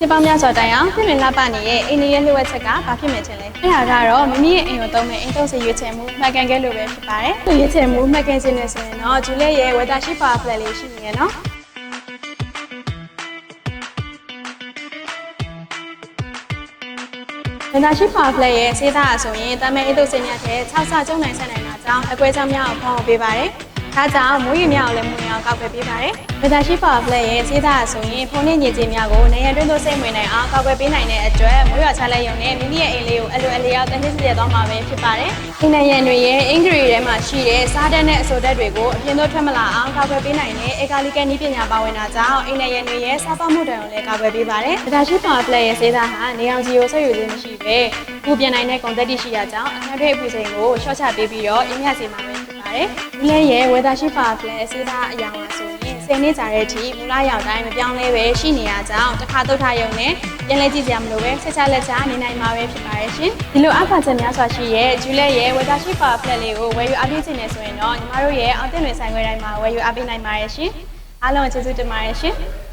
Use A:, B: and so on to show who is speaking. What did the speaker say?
A: ဒီပေါင်းများစွာတိုင်အောင်ပြင်ပလှပနေရဲ့အိန္ဒိယလျှို့ဝှက်ချက်ကဘာဖြစ်မယ်ထင်လဲ။အဲ့ဒါကတော့မိမိရဲ့အိမ်ကိုသုံးမဲ့အိမ်တုပ်စီရွေးချယ်မှုမှတ်ကန်ခဲ့လို့ပဲဖြစ်ပါတယ်။သူရွေးချယ်မှုမှတ်ကန်ခြင်းနဲ့ဆိုရင်တော့ဂျူလက်ရဲ့ weather sheet power flat လေးရှိနေရနော်။ဝ e သာရှိပါဖလက်ရဲ့စေးသားအဆိုရင်တမဲအိတ်တုပ်စင်များတဲ့6ဆကျုံနိုင်ဆက်နိုင်တာကြောင့်အကွဲကြောင့်များအောင်ဖောင်းပေးပါတယ်။ ဒါကြောင့်မိုးရေများအောင်လည်းမဝင်အောင်ကောက်ွယ်ပေးပါတယ်။ဝ e သာရှိပါဖလက်ရဲ့စေးသားအဆိုရင်ဖုန်းနဲ့ညစ်ကြေးများကိုနေရတွင်းသို့စိတ်ဝင်နိုင်အောင်ကောက်ွယ်ပေးနိုင်တဲ့အတွက်မိုးရွာချလိုက်ရုံနဲ့မိမိရဲ့အိမ်လေးကိုအလိုအလျောက်တန်တိစရသွားမှာပဲဖြစ်ပါတယ်။အိမ်နဲ့ရန်တွေရဲ့အင်္ဂရီထဲမှာရှိတဲ့စားတတ်တဲ့အဆိုတက်တွေကိုအပြင်သို့ထွက်မလာအောင်ကောက်ွယ်ပေးနိုင်တဲ့အေကာလီကနီးပညာပါဝင်တာကြောင့်အိမ်နဲ့ရန်တွေရဲ့စားပေါက်မှုတံကိုလည်းကောက်ွယ်ပေးပါတယ်။ဝ e သာရှိပါဖလက်ရဲ့စေးသားဟာနေအောင်စီကိုဆက်ယူခြင်းမရှိဘဲပူပြန်နိုင်တဲ့ကွန်တက်တီရှိရကြောင်းအခန်းထဲအပူချိန်ကိုရှော့ချပေးပြီးတော့အင်းမြစီမှာပဲဖြစ် ပါတယ်။ဒီလဲရဲ့ဝေသာရှိပါဖလဲစေးသားအယောင်ပါဆိုရင်10နှစ်ကြာတဲ့အထိမူလရောက်တိုင်းမပြောင်းလဲပဲရှိနေရကြောင်းတစ်ခါတုတ်ထရုံနဲ့ပြန်လဲကြည့်စရာမလိုပဲဆက်ချလက်ချနေနိုင်မှာပဲဖြစ်ပါရဲ့ရှင်။ဒီလိုအဖာချက်များစွာရှိရဲ့ဂျူလက်ရဲ့ဝေသာရှိပါဖလက်လေးကိုဝယ်ယူအားပေးခြင်းနဲ့ဆိုရင်တော့ညီမတို့ရဲ့အောင်တင်လွင်ဆိုင်ခွဲတိုင်းမှာဝယ်ယူအားပေးနိုင်ပါရဲ့ရှင်။အားလုံးကျေးဇူးတင်ပါတယ်ရှင်။